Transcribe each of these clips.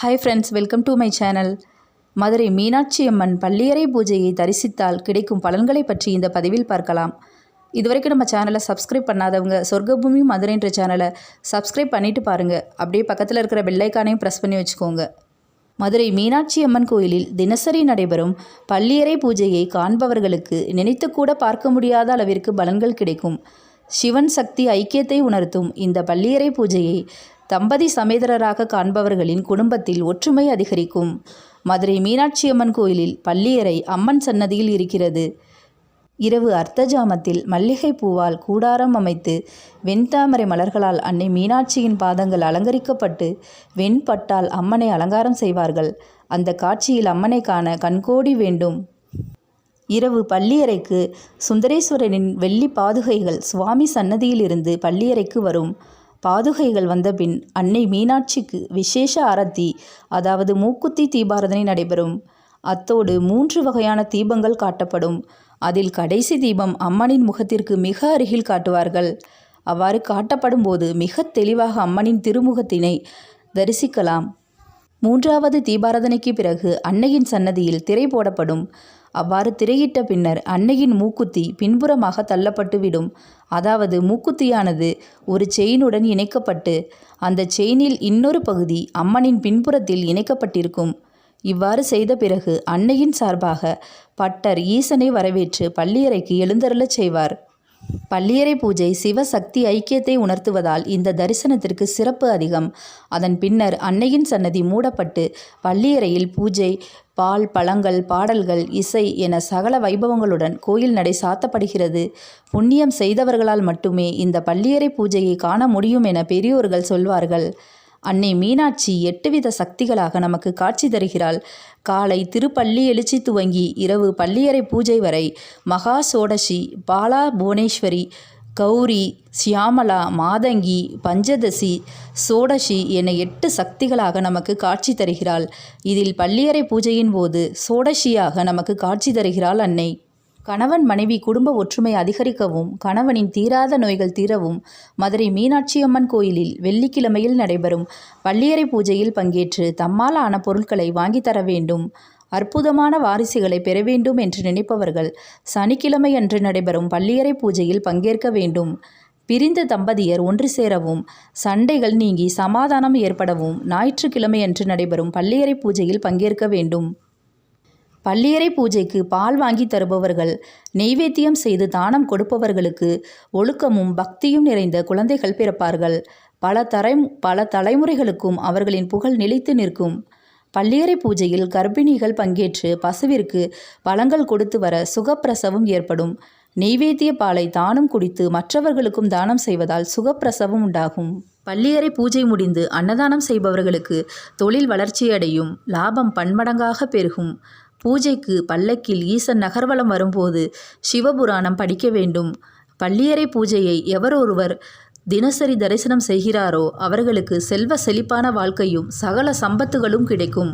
Hi friends welcome to my channel Madurai Meenakshi Amman பள்ளியறை பூஜையை தரிசித்தால் கிடைக்கும் பலன்களை பற்றி இந்த பதிவில் பார்க்கலாம். இதுவரைக்கும் நம்ம சேனலை சப்ஸ்கிரைப் பண்ணாதவங்க சொர்க்கபூமி மதுரைன்ற சேனலை சப்ஸ்கிரைப் பண்ணிவிட்டு பாருங்கள் அப்படியே பக்கத்தில் இருக்கிற பெல்லைக்கானையும் ப்ரெஸ் பண்ணி வச்சுக்கோங்க. மதுரை மீனாட்சி அம்மன் கோயிலில் தினசரி நடைபெறும் பள்ளியறை பூஜையை காண்பவர்களுக்கு நினைத்து கூட பார்க்க முடியாத அளவிற்கு பலன்கள் கிடைக்கும். சிவன் சக்தி ஐக்கியத்தை உணர்த்தும் இந்த பள்ளியறை பூஜையை தம்பதி சமேதரராக காண்பவர்களின் குடும்பத்தில் ஒற்றுமை அதிகரிக்கும். மதுரை மீனாட்சி அம்மன் கோயிலில் பள்ளியறை அம்மன் சன்னதியில் இருக்கிறது. இரவு அர்த்தஜாமத்தில் மல்லிகை பூவால் கூடாரம் அமைத்து வெண்தாமரை மலர்களால் அன்னை மீனாட்சியின் பாதங்கள் அலங்கரிக்கப்பட்டு வெண்பட்டால் அம்மனை அலங்காரம் செய்வார்கள். அந்த காட்சியில் அம்மனை காண கண்கோடி வேண்டும். இரவு பள்ளியறைக்கு சுந்தரேஸ்வரனின் வெள்ளி பாதுகைகள் சுவாமி சன்னதியிலிருந்து பள்ளியறைக்கு வரும். பாதுகைகள் வந்தபின் அன்னை மீனாட்சிக்கு விசேஷ ஆரத்தி அதாவது மூக்குத்தி தீபாரதனை நடைபெறும். அத்தோடு மூன்று வகையான தீபங்கள் காட்டப்படும். அதில் கடைசி தீபம் அம்மனின் முகத்திற்கு மிக அருகில் காட்டுவார்கள். அவ்வாறு காட்டப்படும் போது மிக தெளிவாக அம்மனின் திருமுகத்தினை தரிசிக்கலாம். மூன்றாவது தீபாராதனைக்கு பிறகு அன்னையின் சன்னதியில் திரை போடப்படும். அவ்வாறு திரையிட்ட பின்னர் அன்னையின் மூக்குத்தி பின்புறமாக தள்ளப்பட்டுவிடும். அதாவது மூக்குத்தியானது ஒரு செயினுடன் இணைக்கப்பட்டு அந்த செயினில் இன்னொரு பகுதி அம்மனின் பின்புறத்தில் இணைக்கப்பட்டிருக்கும். இவ்வாறு செய்த பிறகு அன்னையின் சார்பாக பட்டர் ஈசனை வரவேற்று பள்ளியறைக்கு எழுந்தருளச் செய்வார். பள்ளியறை பூஜை சிவசக்தி ஐக்கியத்தை உணர்த்துவதால் இந்த தரிசனத்திற்கு சிறப்பு அதிகம். அதன் பின்னர் அன்னையின் சன்னதி மூடப்பட்டு பள்ளியறையில் பூஜை பால் பழங்கள் பாடல்கள் இசை என சகல வைபவங்களுடன் கோயில் நடை சாத்தப்படுகிறது. புண்ணியம் செய்தவர்களால் மட்டுமே இந்த பள்ளியறை பூஜையை காண முடியும் என பெரியோர்கள் சொல்வார்கள். அன்னை மீனாட்சி எட்டுவித சக்திகளாக நமக்கு காட்சி தருகிறாள். காலை திருப்பள்ளி எழுச்சி துவங்கி இரவு பள்ளியறை பூஜை வரை மகா சோடசி பாலா புவனேஸ்வரி கௌரி சியாமலா மாதங்கி பஞ்சதசி சோடசி என எட்டு சக்திகளாக நமக்கு காட்சி தருகிறாள். இதில் பள்ளியறை பூஜையின் போது சோடசியாக நமக்கு காட்சி தருகிறாள் அன்னை. கணவன் மனைவி குடும்ப ஒற்றுமை அதிகரிக்கவும் கணவனின் தீராத நோய்கள் தீரவும் மதுரை மீனாட்சியம்மன் கோயிலில் வெள்ளிக்கிழமையில் நடைபெறும் பள்ளியறை பூஜையில் பங்கேற்று தம்மால் ஆன பொருட்களை வாங்கி தர வேண்டும் அற்புதமான வாரிசுகளை பெற வேண்டும் என்று நினைப்பவர்கள் சனிக்கிழமை அன்று நடைபெறும் பள்ளியறை பூஜையில் பங்கேற்க வேண்டும். பிரிந்த தம்பதியர் ஒன்று சேரவும் சண்டைகள் நீங்கி சமாதானம் ஏற்படவும் ஞாயிற்றுக்கிழமை அன்று நடைபெறும் பள்ளியறை பூஜையில் பங்கேற்க வேண்டும். பள்ளியறை பூஜைக்கு பால் வாங்கி தருபவர்கள் நெய்வேத்தியம் செய்து தானம் கொடுப்பவர்களுக்கு ஒழுக்கமும் பக்தியும் நிறைந்த குழந்தைகள் பிறப்பார்கள். பல தரை பல தலைமுறைகளுக்கும் அவர்களின் புகழ் நிலைத்து நிற்கும். பள்ளியறை பூஜையில் கர்ப்பிணிகள் பங்கேற்று பசுவிற்கு பழங்கள் கொடுத்து வர சுகப்பிரசவம் ஏற்படும். நெய்வேத்திய பாலை தானும் குடித்து மற்றவர்களுக்கும் தானம் செய்வதால் சுகப்பிரசவம் உண்டாகும். பள்ளியறை பூஜை முடிந்து அன்னதானம் செய்பவர்களுக்கு தொழில் வளர்ச்சியடையும். லாபம் பன்மடங்காக பெருகும். பூஜைக்கு பல்லக்கில் ஈசன் நகர்வலம் வரும்போது சிவபுராணம் படிக்க வேண்டும். பள்ளியறை பூஜையை எவரொருவர் தினசரி தரிசனம் செய்கிறாரோ அவர்களுக்கு செல்வ செழிப்பான வாழ்க்கையும் சகல சம்பத்துகளும் கிடைக்கும்.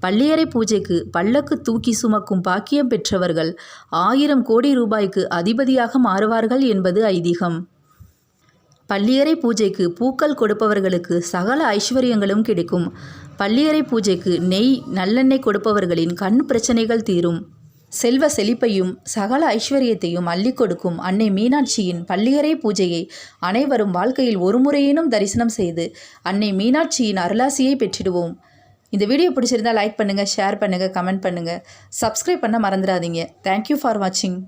பள்ளியறை பூஜைக்கு பல்லக்கு தூக்கி சுமக்கும் பாக்கியம் பெற்றவர்கள் ஆயிரம் கோடி ரூபாய்க்கு அதிபதியாக மாறுவார்கள் என்பது ஐதீகம். பள்ளியறை பூஜைக்கு பூக்கள் கொடுப்பவர்களுக்கு சகல ஐஸ்வர்யங்களும் கிடைக்கும். பள்ளியறை பூஜைக்கு நெய் நல்லெண்ணெய் கொடுப்பவர்களின் கண் பிரச்சனைகள் தீரும். செல்வ செழிப்பையும் சகல ஐஸ்வர்யத்தையும் அள்ளி கொடுக்கும் அன்னை மீனாட்சியின் பள்ளியறை பூஜையை அனைவரும் வாழ்க்கையில் ஒருமுறையேனும் தரிசனம் செய்து அன்னை மீனாட்சியின் அருளாசியை பெற்றிடுவோம். இந்த வீடியோ பிடிச்சிருந்தால் லைக் பண்ணுங்கள் ஷேர் பண்ணுங்கள் கமெண்ட் பண்ணுங்கள் சப்ஸ்கிரைப் பண்ண மறந்துடாதீங்க. தேங்க்யூ ஃபார் வாட்சிங்